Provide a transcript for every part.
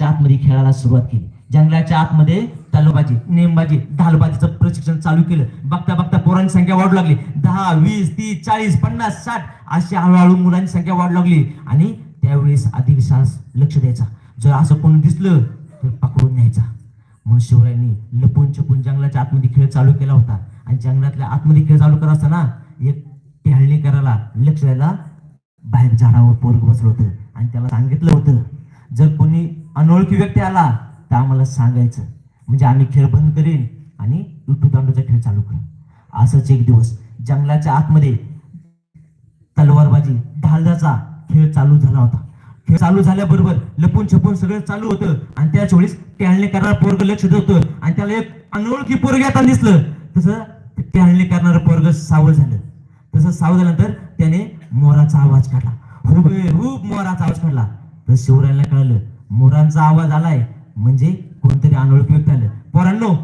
जंगलाच्या आतमध्ये खेळायला सुरुवात केली. जंगलाच्या आतमध्ये तलवाजी नेमबाजी ढालबाजीचं प्रशिक्षण चालू केलं. बघता बघता पोरांची संख्या वाढू लागली. दहा वीस तीस चाळीस पन्नास साठ अशी हळूहळू मुलांची संख्या वाढू लागली. आणि त्यावेळेस आदिविश्वास लक्ष द्यायचा. जर असं कोणी दिसलं तर पकडून न्यायचा. मग शिवरायांनी लपून छपून जंगलाच्या आतमध्ये खेळ चालू केला होता. आणि जंगलातल्या आतमध्ये खेळ चालू करत असताना एक टेहळणी करायला लक्ष द्यायला बाहेर झाडावर पोरग बसलं होतं. आणि त्याला सांगितलं होतं जर कोणी अनोळखी व्यक्ती आला तर आम्हाला सांगायचं म्हणजे आम्ही खेळ बंद करेन आणि विटू दांडूचा खेळ चालू करेन असंच एक दिवस जंगलाच्या आतमध्ये तलवारबाजी ढालदाचा खेळ चालू झाला होता. खेळ चालू झाल्याबरोबर लपून छपून सगळं चालू होतं आणि त्याच वेळेस टॅळणे करणार पोरग लक्ष देत होतं आणि त्याला एक अनोळखी पोरग आता दिसलं. तसं टॅळणे करणारं पोरग सावळ झालं. तसं सावळ झाल्यानंतर त्याने मोराचा आवाज काढला. हुबे हुब मोराचा आवाज काढला. तर शिवरायांना कळलं मोरांचा आवाज आलाय. म्हणजे कोणतरी अनोळखी व्यक्ती आलं. पोरांनो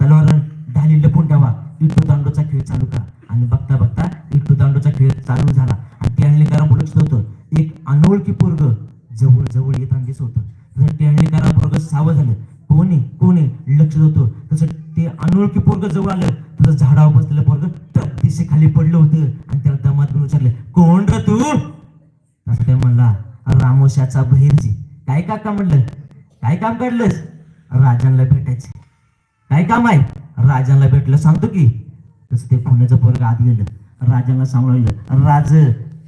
तलवार ढाली लपून ठेवा विठू दांडूचा खेळ चालू करा. आणि बघता बघता विठू दांडूचा खेळ चालू झाला. आणि टॅळणीकरा लक्ष होतं. एक अनोळखी पोरग जवळ जवळ येताना दिसत होतं. काम काढलंस राजांना भेटायचं. काय काम आहे? राजांना भेटलं सांगतो की. तसं ते पुण्याचं पोरग आत गेलं. राजांना सांभाळलं. राज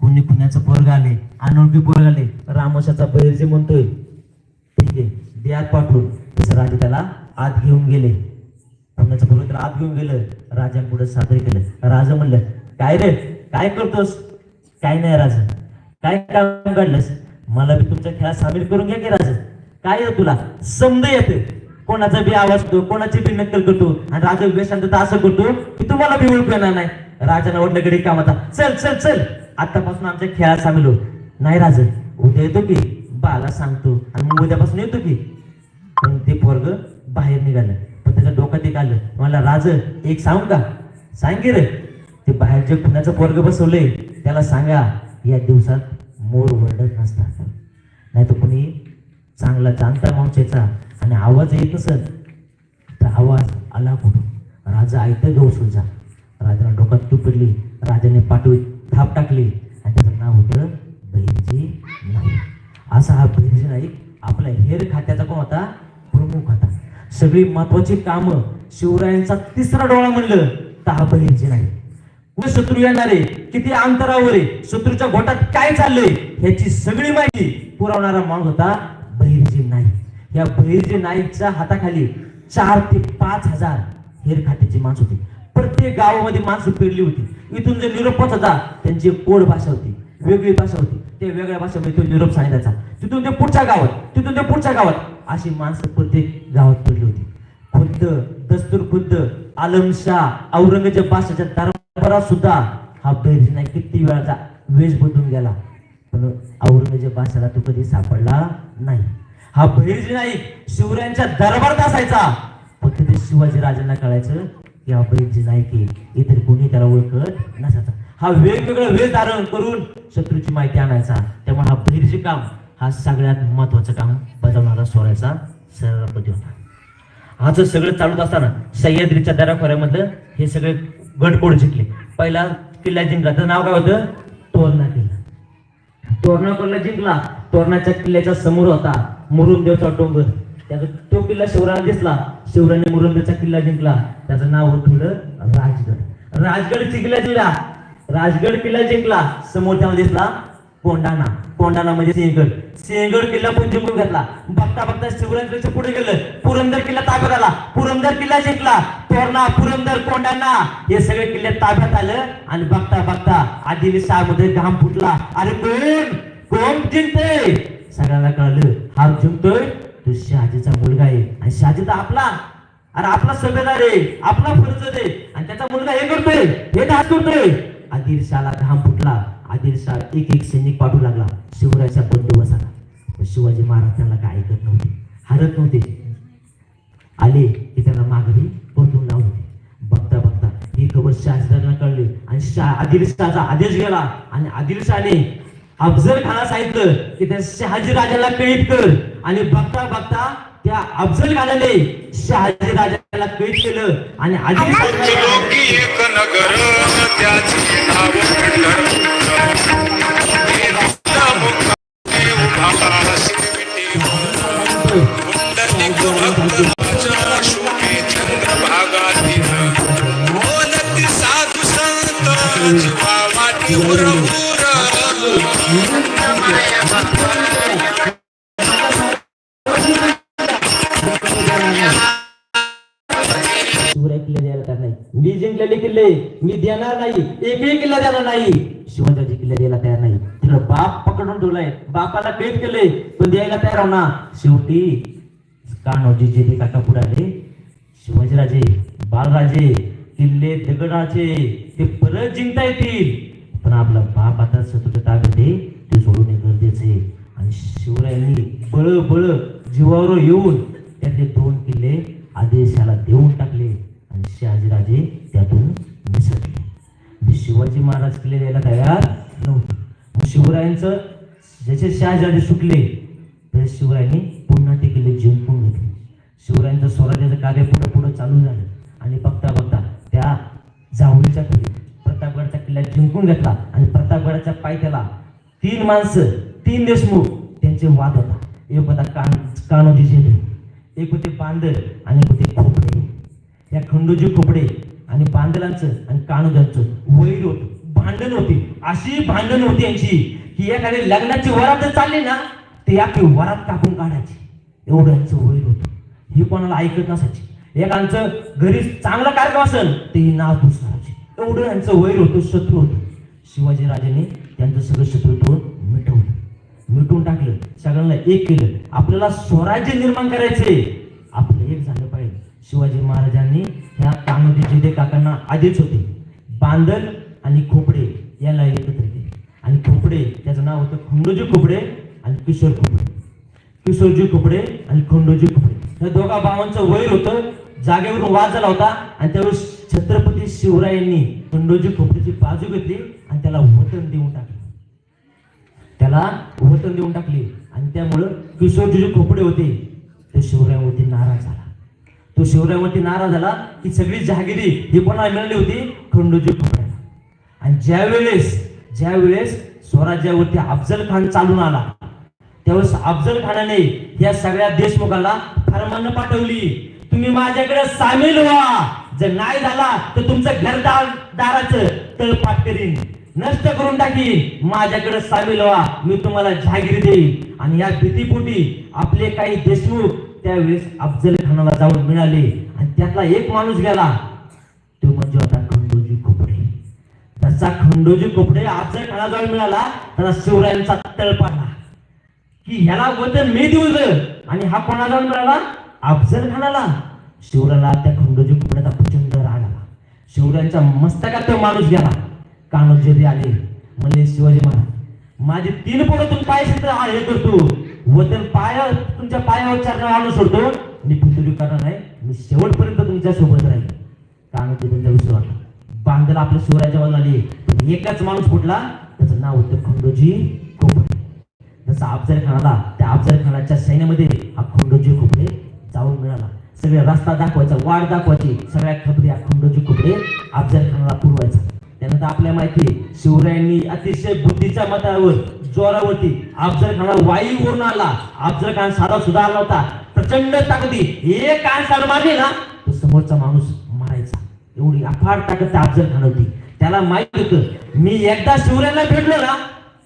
कोणी पुण्याचं पोरग आले? अनोळखी पोरग आले. रामोशाचा बहिरजी म्हणतोय ठीक आहे दे आत पाठवून. तसं राजे त्याला आत घेऊन गेले. पुण्याचं पोरग त्याला आत घेऊन गेलं. राजांपुढे सादर केलं. राजा म्हणलं काय रे? काय करतोस? काय नाही राजा. काय काम काढलंस? मला बी तुमच्या खेळात सामील करून घ्या की राजा. काय येतं तुला? समज येते. कोणाचा बी आवाज करतो कोणाची बी नक्कल करतो आणि राजा वेशांत असं करतो की तुम्हाला बी ओळख येणार नाही. राजाने वाटलं काम आता. चल चल चल. आतापासून आमच्या खेळात सामील हो. नाही राज उद्या येतो की? बाला सांगतो. आणि मग उद्यापासून येतो की? पण ते पोरग बाहेर निघालं. पण त्याच्या डोक्यात एक आलं. मला राज एक सांगू का? सांग की रे. ते बाहेरच्या कुणाचं पोरग बसवलंय त्याला सांगा या दिवसात मोर वरडत नसतात. नाही तर कुणी चांगला जाणता माणसाचा आणि आवाज येत नसत तर आवाज आला कुठून? राजा ऐकत घेऊ सुजा राजाला डोक्यात तू पडली. राजाने पाठवी थाप टाकली. आणि त्याचं नाव होतं बहिरजी नाईक. असा हा बहिरजी नाईक आपला हेर खात्याचा कोण होता? प्रमुख होता. सगळी महत्वाची कामं शिवरायांचा तिसरा डोळा म्हणलं तर हा बहिरजी नाही कुठे शत्रू येणार? आहे किती अंतरावर आहे? शत्रूच्या गोटात काय चाललंय? ह्याची सगळी माहिती पुरवणारा माणूस होता बहिरजी नाईक या बहिर्जी नाईकच्या हाताखाली चार ते पाच हजार हेरखाटीची माणसं होती. प्रत्येक गावामध्ये माणसं पेरली होती. इथून जे निरोप होता त्यांची कोड भाषा होती. वेगळी भाषा होती. ते वेगळ्या भाषेमध्ये तो निरोप सांगायचा. तिथून ते पुढच्या गावात तिथून ते पुढच्या गावात अशी माणसं प्रत्येक गावात पडली होती. खुद्द दस्तूर खुद्द आलमशाह औरंगजेब बादशाच्या दरबारात सुद्धा हा बहिर्जी नाही किती वेळाचा वेश बदलून गेला. पण औरंगजेब बादशाला तो कधी सापडला नाही. हा बहिर्जी नाही शिवरायांच्या दरबारात असायचा. फक्त ते शिवाजी राजांना कळायचं की हा बहिर्जी नाही की इतर कोणी त्याला ओळखत नसायचा. हा वेगवेगळं वेळ धारण करून शत्रूची माहिती आणायचा. त्यामुळे हा बहिर्जी काम हा सगळ्यात महत्वाचं काम बजावणारा सोडायचा सरपती होता. आज सगळं चालूच असताना सह्याद्रीच्या दराखोऱ्यामधलं हे सगळे गडकोड जिंकले. पहिला किल्ला जिंकला. तर नाव काय होतं? तोरणा किल्ला. तोरणा किल्ला जिंकला? तोरणाच्या किल्ल्याच्या समोर होता. मुरुंदेवचा डोंगर. त्याचा तो किल्ला शिवराला दिसला. शिवराने मुरुमदेवचा किल्ला जिंकला. त्याचं नाव होतं राजगड. राजगड किल्ला जिंकला राजगड किल्ला जिंकला. समोर त्यामध्ये दिसला कोंडाणा कोंडाणा म्हणजे सिंहगड. सिंहगड किल्ला पण जिंकून घेतला. बघता बघता शिवरायांच्या पुढे गेलं. पुरंदर किल्ला ताब्यात आला. पुरंदर किल्ला जिंकला. तोरणा पुरंदर कोंडाणा हे सगळे किल्ले ताब्यात आलं आणि बघता बघता आदिलशाहमध्ये घाम फुटला. अरे कोण? कोण जिंकते सगळ्यांना कळलं. हा जिंकतोय तो शहाजीचा मुलगा आहे. आणि शहाजी तर आपला. अरे आपला सभेदार आहे. आपला फर्ज आहे. आणि त्याचा मुलगा हे करतोय. हे दास करतोय. आदिलशाहला घाम फुटला. आदिलशाह एक एक सैनिक पाठवू लागला. शिवरायाचा बंदोबस्ताला शिवाजी महाराज त्यांना काय ऐकत नव्हते. हरत नव्हते. आले की त्यांना माघारी परतून लावून होते. बघता बघता ही खबर शहाजीराजांना कळली. आणि शाह आदिलशाहचा आदेश गेला. आणि आदिलशाहने अफजल खाना सांगितलं की त्या शहाजी राजाला कैद कर. आणि बघता बघता त्या अफजल खानाने शहाजी राजाला कैद केलं. आणि साधू संत मी जिंकलेले किल्ले मी देणार नाही. एकही किल्ला देणार नाही. शिवाजी किल्ले द्यायला तयार नाही. तिला बाप पकडून ठेवलाय म्हणजे बापाला भेट केले पण द्यायला तयार होणार शेवटी कान्होजी जे ते काका पुढाले शिवाजीराजे बालराजे किल्ले दगडाचे ते परत जिंकता येतील. पण आपला बाप आता शत्रूच्या ताब्यात आहे ते सोडणे गरजेचे आहे. आणि शिवरायांनी बळ बळ जीवावर येऊन त्यातले दोन किल्ले आदेशाला देऊन टाकले आणि शहाजीराजे त्यातून निसटले मी शिवाजी महाराज किल्ले द्यायला तयार नव्हते. मग शिवरायांचं जसे शहाजीराजे सुटले तसे शिवरायांनी पुन्हा ते किल्ले जिंकून घेतले. शिवरायांचं स्वराज्याचं कार्य पुढं पुढं चालू झालं. आणि बघता बघता त्या जावळीच्या खाली प्रतापगडचा किल्ला जिंकून घेतला आणि प्रतापगडाच्या पायथ्याला तीन माणसं तीन देशमुख त्यांचे वाद होता. एक होता कान कान्होजी एक होते बांदर आणि एक होते खोपडे. या खंडोजी खोपडे आणि बांदलांचं आणि कानोजांचं वैर होत. भांडण होती. अशी भांडण होती यांची की एखादी लग्नाची वरात जर चालली ना ते अख्खी वरात कापून काढायची. एवढं यांचं वैर होतं. हे कोणाला ऐकत नसायची. एकांचं घरी चांगला कार्यक्रम असेल ते नाव दुसरं. एवढं यांचं वैर होतं शत्रू होतं. शिवाजीराजाने त्यांचं सगळं शत्रुत्व मिटवलं. मिटवून टाकलं. सगळ्यांना एक केलं. आपल्याला स्वराज्य निर्माण करायचे आपलं एक झालं पाहिजे. शिवाजी महाराजांनी ह्या कामोदी जिदे काकांना आधीच होते. बांदल आणि खोपडे याला एकत्र केले. आणि खोपडे त्याचं नाव होतं खंडोजी खोपडे आणि किशोर खोपडे. किशोरजी खोपडे आणि खंडोजी खोपडे. या दोघा भावांचं वैर होतं. जागेवरून वाद झाला होता आणि त्यावेळेस छत्रपती शिवरायांनी खंडोजी खोपडेची बाजू घेतली आणि त्याला वतन देऊन टाकले. त्याला वतन देऊन टाकले आणि त्यामुळं किशोरजी जे खोपडे होते. ते शिवरायांवरती नाराज झाला. तो शिवरायांवरती नाराज झाला की सगळी जहागिरी ही कोणाला मिळाली होती? खंडोजी खोपड्याला. आणि ज्या वेळेस ज्या वेळेस स्वराज्यावरती अफजल खान चालून आला त्यावेळेस अफजल खानाने या सगळ्या देशमुखाला फरमान पाठवली तुम्ही माझ्याकडे सामील व्हा. जर नाही झाला तर तुमचं घरदार दाराचं तळपाट करीन. नष्ट करून टाकीन. माझ्याकडे सामील व्हा. मी तुम्हाला जहागिरी देईन. आणि या भीतीपोटी आपले काही देशमुख त्यावेळेस अफजल खानाला जाऊन मिळाले. आणि त्यातला एक माणूस गेला. तो म्हणजे होता खंडोजी खोपडे. त्याचा खंडोजी कोपडे अफजल खाना जाऊन मिळाला. त्याला शिवरायांचा तळ पाडला. की ह्याला वतन मी दिवलं आणि हा कोणाला जाऊन मिळाला? अफजल खानाला शिवरायाला त्या खंडोजी कोपड्याचा शिवरायांच्या मस्तकात तो माणूस गेला? कानोजी आले. म्हणजे शिवाजी महाराज माझे तीन पोरं तुम्ही पाय क्षेत्र हे करतो वतन पाया तुमच्या पायावर चार आणून सोडतो. मी फुटुरी करणार नाही. मी शेवटपर्यंत तुमच्यासोबत राहील कानोजी त्यांचा विश्वास बांधला आपल्या शिवरायाच्या बाजूला आली. पण एकच माणूस फुटला. त्याचं नाव होतं खंडोजी खोपडे जसा अफजल खानाला त्या अफजल खानाच्या सैन्यामध्ये हा खंडोजी खोपडे जाऊन मिळाला. सगळे रस्ता दाखवायचा वाट दाखवायची. सगळ्या खबरी हा खंडोजी खोपडे अफजल खानाला पुरवायचा. त्यानंतर आपल्या माहिती शिवरायांनी अतिशय बुद्धीच्या मतावर जोरावरती अफजल खानाला वाईवरून आला अफजल खान साधा सुद्धा आला होता प्रचंड ताकदी. एक कान साड मारली ना तो समोरचा माणूस मारायचा. एवढी अफाट ताकद त्या अफजल खान होती. त्याला माहीत होतं मी एकदा शिवरायांना भेटलो ना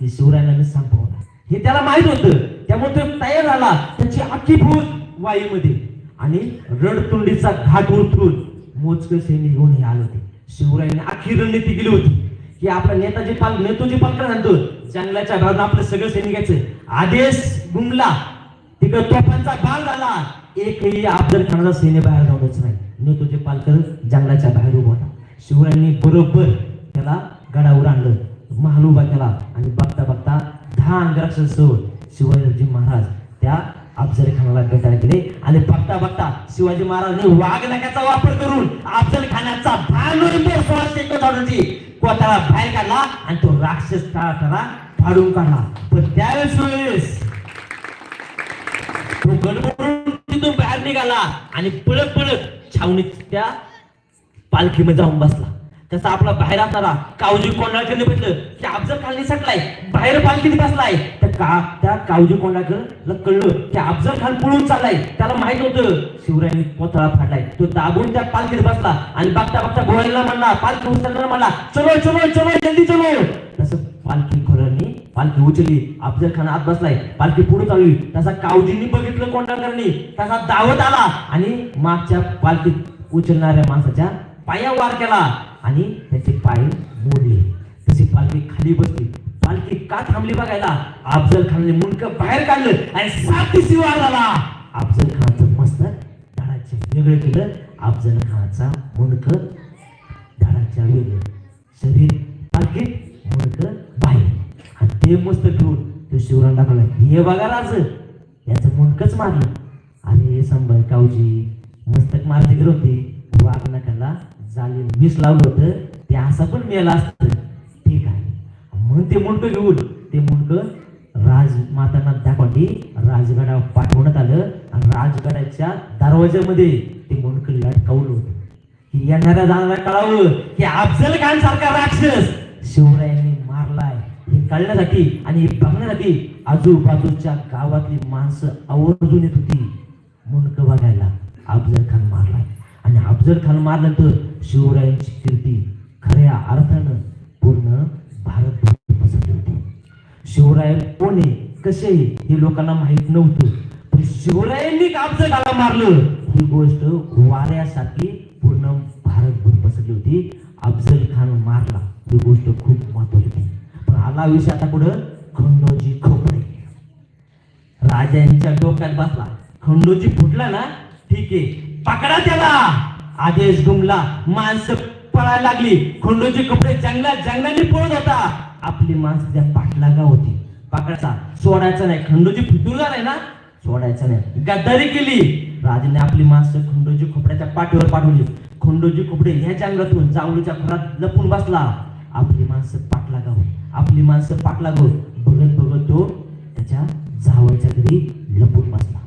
मी शिवरायांना मी संपवणार. हे त्याला माहीत होतं. त्यामुळे तो तयार झाला. त्याची अख्खी भूत वायूमध्ये आणि रणतुंडीचा घाट उतरून मोजके सैनिक घेऊन हे आले होते. शिवरायांनी अख्खी रणनीती केली होती की आपला नेताजी पाल नेतोजी पालकर सांगतो जंगलाच्या भागात आपलं सगळं सैनिकाचं आदेश गुमला. तिकडे तोफांचा बाल झाला. एकही अफजल खानाचा सैन्य बाहेर जाऊनच नाही. नेतोजी पालकर जंगलाच्या बाहेर उभा होता. शिवरायांनी बरोबर त्याला गडावर आणलं. महाल उभा केला आणि बघता बघता दहा अंगरक्षसह शिवाजी महाराज त्या अफजल खानाला भेटायला गेले. आणि बघता बघता शिवाजी महाराजांनी वाघनखाचा वापर करून अफजल खानाचा दहा सोळाशे एकोणसाठची बाहेर काढला आणि तो राक्षस काळा फाडून काढला. पण त्यावेळेस वेळेस तो गडबडून तिथून बाहेर निघाला आणि पळत पळत छावणीत त्या पालखीमध्ये जाऊन बसला. तसा आपला बाहेर असणारा कावजी कोंडाळकर बघितलं. की अफजल खानने सटलाय. बाहेर पालखीत बसलाय. तर का त्या कावजी कोंडाळकर कळलं? की अफजल खान पळून चाललाय. त्याला माहीत होतं शिवरायांनी पोतळा फाडलाय. तो दाबून त्या पालखीत बसला. आणि बघता बघता घोड्याला म्हणला पालखी उचलताना म्हणला चलो चलो चलो जल्दी चलो. तसं पालखी घोड्यांनी पालखी उचलली. अफजल खान आत बसलाय. पालखी पुढे चालली. तसा कावजींनी बघितलं कोंडाळकरनी तसा दावत आला. आणि मागच्या पालखीत उचलणाऱ्या माणसाच्या पाया वार केला. आणि त्याचे पाय मोडले. तशी पालखी खाली बसली. पालखी का थांबली बघायला? अफजल खानने मुंडक बाहेर काढलं आणि सात दिवशी वार झाला अफजल खानचं मस्तक धडाच्या वेगळं केलं. अफजल खानाचा मुंडक धडाच्या वेगळं. शरीर पालखी मुंडक बाहेर. आणि ते मस्तक घेऊन तो शिवराला दाखवला हे बघा राज याचं मुंडकच मारलं. आणि संभाजी कावजी. मस्तक मारले गेले वाघ त्याला जाली विष लावलं होतं ते असं पण मेला असत. ठीक आहे. म्हणून ते मुंडकं घेऊन ते मुंडक राजमातांना दाखवली राजगडावर पाठवण्यात आलं आणि राजगडाच्या दरवाज्यामध्ये ते मुंडक लटकावलं होतं. की येणाऱ्या जाणाऱ्या कळावं की अफजल खान सारखा राक्षस शिवरायांनी मारलाय. हे कळण्यासाठी आणि हे बघण्यासाठी आजूबाजूच्या गावातली माणसं आवर्जून येत होती. मुंडक बघायला अफजल खान मारलाय. आणि अफजल खान मारल्यानंतर शिवरायांची कीर्ती खऱ्या अर्थानं पूर्ण भारत पसरली होती. शिवराय कोण आहे कसे आहे हे लोकांना माहीत नव्हतं. पण शिवरायांनी अफजलाला मारलं. ही गोष्ट वाऱ्यासाठी पूर्ण भारतभर पसरली होती. अफजल खान मारला. ही गोष्ट खूप महत्वाची होती. पण आला विषय आता पुढं. खंडोजी खोपडे. राजांच्या डोक्यात बसला. खंडोजी फुटला ना? ठीक आहे. पकडा त्याला. आदेश गुमला. माणसं पळायला लागली. खंडोजी कपडे जंगलात जंगलाने पळत होता. आपली माणसं त्या पाठलागा होती. पकडायचा सोडायचा नाही. खंडोजी फितूरला नाही ना? सोडायचा नाही. गद्दारी केली. राजाने आपली माणसं खंडोजी खोपड्याच्या पाठीवर पाठवली. खंडोजी खोपडे ह्या जंगलातून जांभळीच्या खोरात लपून बसला. आपली माणसं पाठलागा होत. आपली माणसं पाठलागा होत. बघत बघत तो त्याच्या जावळच्या घरी लपून बसला.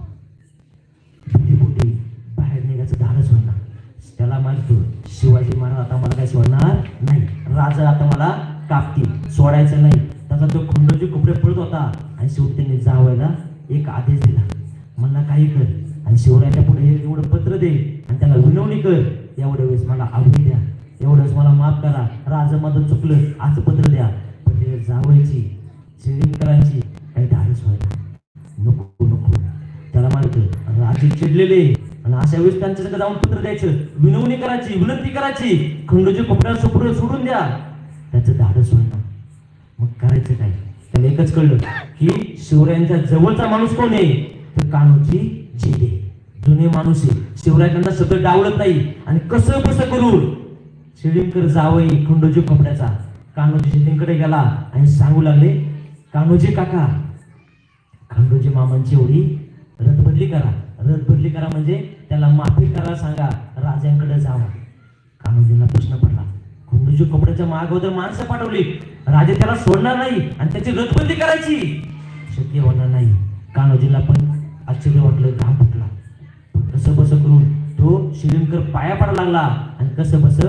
भीतीपोटी धाडस धाडच होणार. त्याला माहीत शिवाजी महाराज आता मला काय सोडणार नाही. राजा आता मला कापतील. सोडायचं नाही. त्याचा तो खंडोजी कपडे पडत होता. आणि शेवटी त्यांनी जावायला एक आदेश दिला. मला काही कर. आणि शिवरायाच्या पुढे हे एवढं पत्र दे. आणि त्याला विनवणी कर. एवढ्या वेळेस मला आवडी द्या. एवढ्या वेळेस मला माफ करा. राजा माझं चुकलं. आज पत्र द्या. पण ते जावायची शेळीकरांची काही धाडस व्हायला नको नको. त्याला माहीत राजे चिडलेले. आणि अशा वेळेस त्यांच्याकडे जाऊन पत्र द्यायचं. विनवणी करायची विनंती करायची. खंडोजी कपड्यावर सुपुर सोडून द्या. त्याचं धाडस होईना मग करायचं काय? त्याला एकच कळलं की शिवरायांच्या जवळचा माणूस कोण आहे? तर कानोजी झेडे. जुने माणूस आहे. शिवरायांना सतत डावलत नाही. आणि कसं कसं करून शिडींकर जावई खंडोजी कपड्याचा कान्होजी शेतींकडे गेला आणि सांगू लागले कान्होजी काका खंडोजी मामांची एवढी रथ बदली करा. रथ बदली करा म्हणजे त्याला माफी करा सांगा राजांकडे जावा. कान्होजींना प्रश्न पडला. कुंडूजी कपड्याच्या मागोदर माणसं पाठवली. राजे त्याला सोडणार नाही आणि त्याची रदबंदी करायची. शक्य होणार नाही. कान्होजीला पण आश्चर्य वाटलं घाम फुटला. पण कसं बसं करून तो शिवंकर पाया पडा लागला आणि कसं बस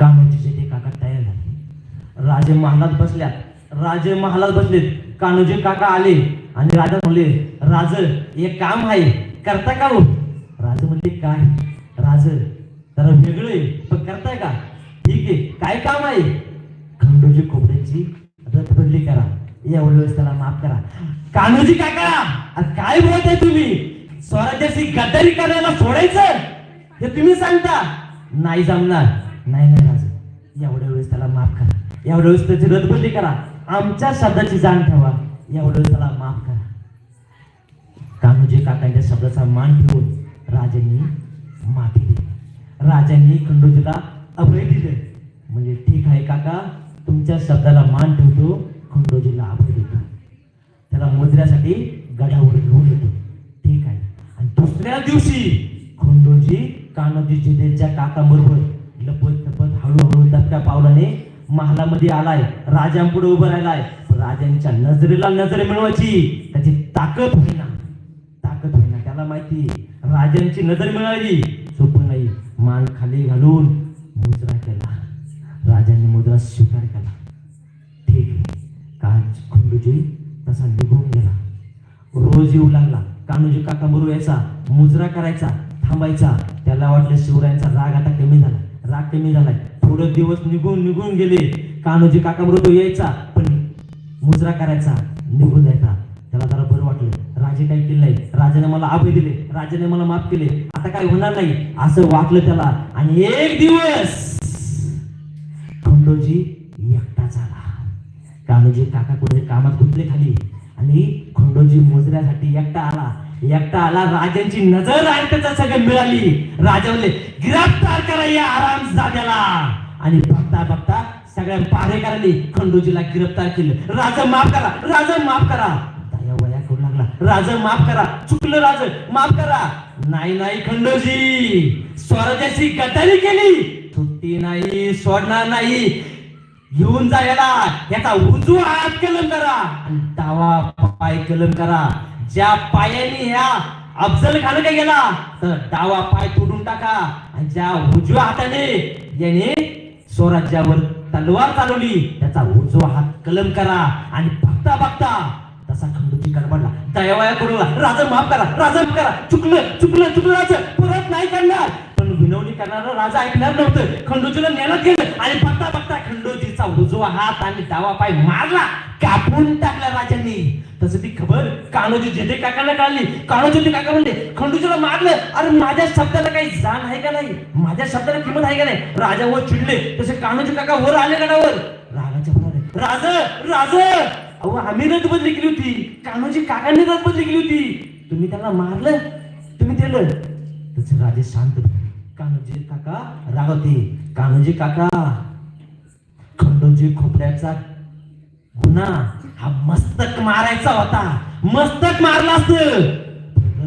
कान्होजीचे ते काका तयार झाले. राजे महालात बसल्यात राजे महालात बसलेत. कान्होजी काका आले आणि राजा म्हणले राज एक काम आहे. करता का हो? राज म्हणजे काय? राज जरा वेगळं आहे. पण करताय का? ठीक आहे. काय काम आहे? खंडोजी खोबऱ्याची रथ बदली करा. एवढ्या वेळेस त्याला माफ करा. कान्होजी काका अरे काय बोलताय तुम्ही? स्वराज्याची गद्दारी करायला सोडायचं? हे तुम्ही सांगता. नाही जमणार. नाही नाही राज. एवढ्या वेळेस त्याला माफ करा. एवढ्या वेळेस त्याची रद्दबंदी करा. आमच्या शब्दाची जाण ठेवा. एवढ्या वेळेस त्याला माफ करा. कान्होजी काकांच्या शब्दाचा मान ठेवून राजांनी माफी दिली. राजांनी खंडोजीला अभय दिले. म्हणजे ठीक आहे काका तुमच्या शब्दाला मान ठेवतो खंडोजीला अभय देतो. त्याला मोजण्यासाठी गडावर घेऊन येतो. ठीक आहे. आणि दुसऱ्या दिवशी खंडोजी कान्होजी जिदेच्या काकाबरोबर लपत लपत हळूहळू दबक्या पावलाने महालामध्ये आलाय. राजांपुढे उभं राहिलाय. राजांच्या नजरेला नजर मिळवायची. त्याची ताकद होईना. होती राजांची नजर मिळाली. सोपनाई नाही. मान खाली घालून मुजरा केला. राजांनी मुद्रा स्वीकार केला. ठीक काज खंडूजी तसा निघून गेला. रोज येऊ लागला. कान्होजी काका बरोबर यायचा. मुजरा करायचा. थांबायचा. त्याला वाटलं शिवरायांचा राग आता कमी झाला. राग कमी झालाय. थोडे दिवस निघून निघून गेले. कान्होजी काका बरोबर तो यायचा. पण मुजरा करायचा. निघून जायचा. त्याला जरा बरं वाटलं. राजे काही केलं नाही राजाने मला अभय दिले. राजाने मला माफ केले. आता काय होणार नाही? असं वाटलं त्याला. आणि एक दिवस खंडोजी एकटा झाला. कानोजी म्हणजे काका कुठे कामात गुंतले खाली? आणि खंडोजी मोजण्यासाठी एकटा आला. एकटा आला राजांची नजर आणि त्याचा सगळं मिळाली. राजा म्हणले गिरफ्तार करा या आराम जाग्याला. आणि बघता बघता सगळ्या पारेकरांनी खंडोजीला गिरफ्तार केलं. राजा माफ करा. राजा माफ करा दया वया करू लागला राजा माफ करा. चुकलं राज माफ करा. नाही नाही खंडोजी. स्वराज्याची गटारी केली. सुट्टी नाही सोडणार नाही. घेऊन जा याला. याचा उजवा हात कलम करा. आणि डावा पाय कलम करा. ज्या पायाने ह्या अफजल खान काय गेला तर डावा पाय तोडून टाका. आणि ज्या उजव्या हाताने याने स्वराज्यावर तलवार चालवली त्याचा उजवा हात कलम करा. आणि बघता बघता तसा खंडूची गडबडला दयावाया करू लागला. राजा माफ करा राजा माफ करा. चुकलं चुकलं चुकलं राजा. परत नाही करणार. पण विनवणी करणारा राजा ऐकणार नव्हतं. खंडोजीला नेण्यात गेलं. आणि बघता बघता खंडोजीचा उजवा हात आणि डावा पाय मारला. कापून टाकला राजांनी. तसं ती खबर कानोजी जेठे काकांना कळली. कानोजी ते काका म्हणले खंडूजीला मारलं. अरे माझ्या शब्दाला काही जाण आहे का नाही? माझ्या शब्दाला किंमत आहे का नाही? राजा वर चिडले. तसे कानोजी काका वर आले गडावर. रागाच्या भराने राज राज अहो आम्ही रथ बदली केली होती. कान्होजी काकांनी रथ बदली केली होती. तुम्ही त्याला मारलं? तुम्ही दिलं? तसे राजे शांत कान्होजी काका रागवते. कान्होजी काका खंडोजी खोपड्याचा गुन्हा हा मस्तक मारायचा होता. मस्तक मारला असत.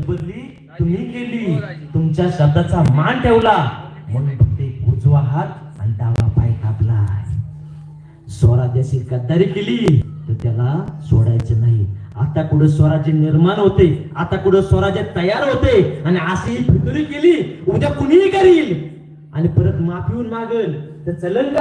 बदली तुम्ही केली. तुमच्या शब्दाचा मान ठेवला. म्हणून ते उजवा हात आणि डावा पाय कापला स्वराज्याशी गद्दारी केली. तर त्याला सोडायचं नाही. आता कुठं स्वराज्य निर्माण होते आता कुठं स्वराज्य तयार होते आणि अशी फितुरी केली उद्या कुणीही करील. आणि परत माफी होऊन मागल तर चलन का?